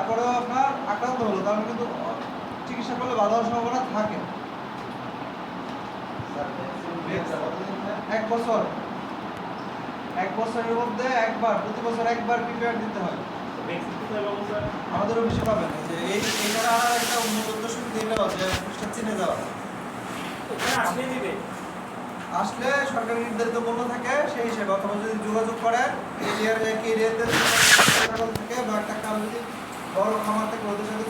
তারপরেও আপনার আক্রান্ত হলো তার কিন্তু চিকিৎসা করলে হওয়ার সম্ভাবনা থাকে। এক বছর। এক বছরের মধ্যে একবার প্রতি বছর একবার প্রিপেয়ার দিতে হয়। আমাদের অফিসে পাবেন। যে এই আর একটা উন্নত সুবিধা এটাও যে অফিসটা চিনে যাওয়া আসলে সরকারি নির্ধারিত মূল্য থাকে সেই হিসেবে। অথবা যদি যোগাযোগ করেন এরিয়ার এক এরিয়াতে ছাগল থাকে বা একটা কারও যদি বড় খামার থেকে ওদের সাথে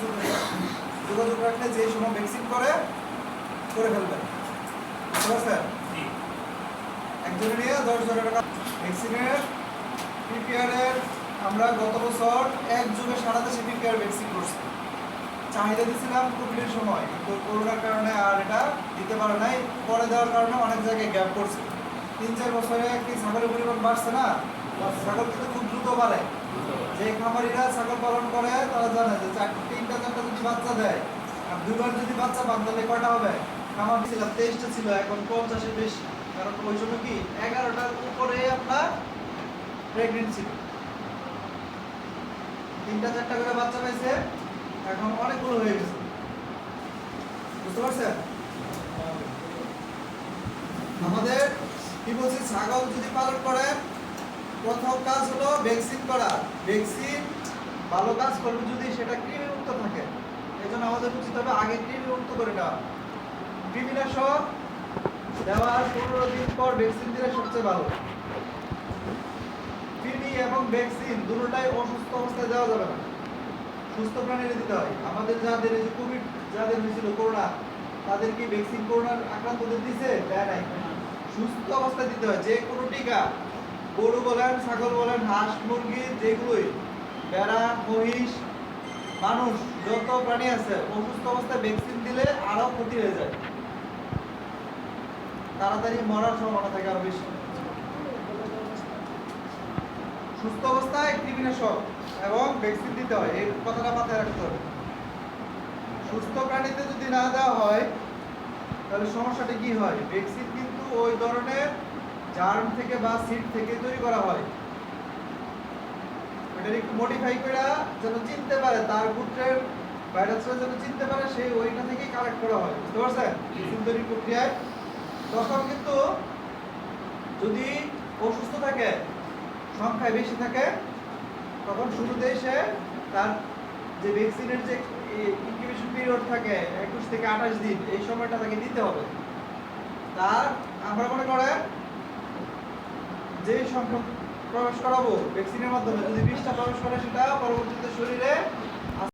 যোগাযোগ রাখলে যে সময় ভ্যাকসিন করে করে ফেলবেন একজনে নিয়ে দশ হাজার টাকা ভ্যাকসিনের পিপিআরের আমরা গত বছর এক যুগে সারা দেশে পিপিআর ভ্যাকসিন করছি। চাহিদা দিয়েছিলাম কোভিডের সময় কিন্তু করোনার কারণে আর এটা দিতে পারে নাই। পরে দেওয়ার কারণে অনেক জায়গায় গ্যাপ করছে তিন চার বছরে কি ছাগলের পরিমাণ বাড়ছে না? ছাগল কিন্তু যে খামারিরা ছাগল পালন করে, তারা জানে যে তিনটা, চারটা যদি বাচ্চা দেয়, আর দুইবার যদি বাচ্চা হবে? খামার ছিল তেইশটা ছিল, এখন পঞ্চাশের বেশি। কারণ ওই কি? এগারোটার উপরে আপনার প্রেগনেন্ট ছিল। তিনটা, চারটা করে বাচ্চা এখন অনেকগুলো হয়ে গেছে। বুঝতে পারছেন? আমাদের কি বলছি? ছাগল যদি পালন করেন প্রথম কাজ হলো ভ্যাকসিন করা। ভ্যাকসিন ভালো কাজ করবে যদি সেটা কৃমিমুক্ত থাকে। এই জন্য আমাদের উচিত হবে আগে কৃমিমুক্ত করে দেওয়া কৃমিনাশক দেওয়ার পনেরো দিন পর ভ্যাকসিন দিলে সবচেয়ে ভালো। কৃমি এবং ভ্যাকসিন দুটোটাই অসুস্থ অবস্থায় দেওয়া যাবে না। সুস্থ প্রাণীরা দিতে হয়। আমাদের যাদের এই যে কোভিড যাদের হয়েছিল করোনা, তাদের কি ভ্যাকসিন করোনার আক্রান্তদের দিছে? দেয় নাই। সুস্থ অবস্থায় দিতে হয়। যে কোনো টিকা গরু বলেন, ছাগল বলেন, হাঁস, মুরগি, যেগুলোই বেড়া মহিষ, মানুষ, যত প্রাণী আছে, অসুস্থ অবস্থায় ভ্যাকসিন দিলে আরও ক্ষতি হয়ে যায়। তাড়াতাড়ি মরার সম্ভাবনা থাকে আরও বেশি। সুস্থ অবস্থায় কৃমিনাশক এবং ভ্যাকসিন দিতে হয়, এই কথাটা মাথায় রাখতে হবে। সুস্থ প্রাণীতে যদি না দেওয়া হয়, তাহলে সমস্যাটা কি হয়? ভ্যাকসিন কিন্তু ওই ধরনের জার্ম থেকে বা সিড থেকে তৈরি করা হয়। এটার একটু মডিফাই করে যেন চিনতে পারে তার পুত্রের ভাইরাসটা যেন চিনতে পারে সেই ওইটা থেকেই কালেক্ট করা হয়। বুঝতে পারছেন? ভ্যাকসিন তৈরির প্রক্রিয়ায়। তখন কিন্তু যদি অসুস্থ থাকে সংখ্যায় বেশি থাকে তখন শুরুতেই সে তার যে ভ্যাকসিনের যে ইনকিউবেশন পিরিয়ড থাকে একুশ থেকে আঠাশ দিন এই সময়টা তাকে দিতে হবে। তার আমরা মনে করেন যে সংখ্যক প্রবেশ করাবো ভ্যাকসিনের মাধ্যমে যদি বিশটা প্রবেশ করে সেটা পরবর্তীতে শরীরে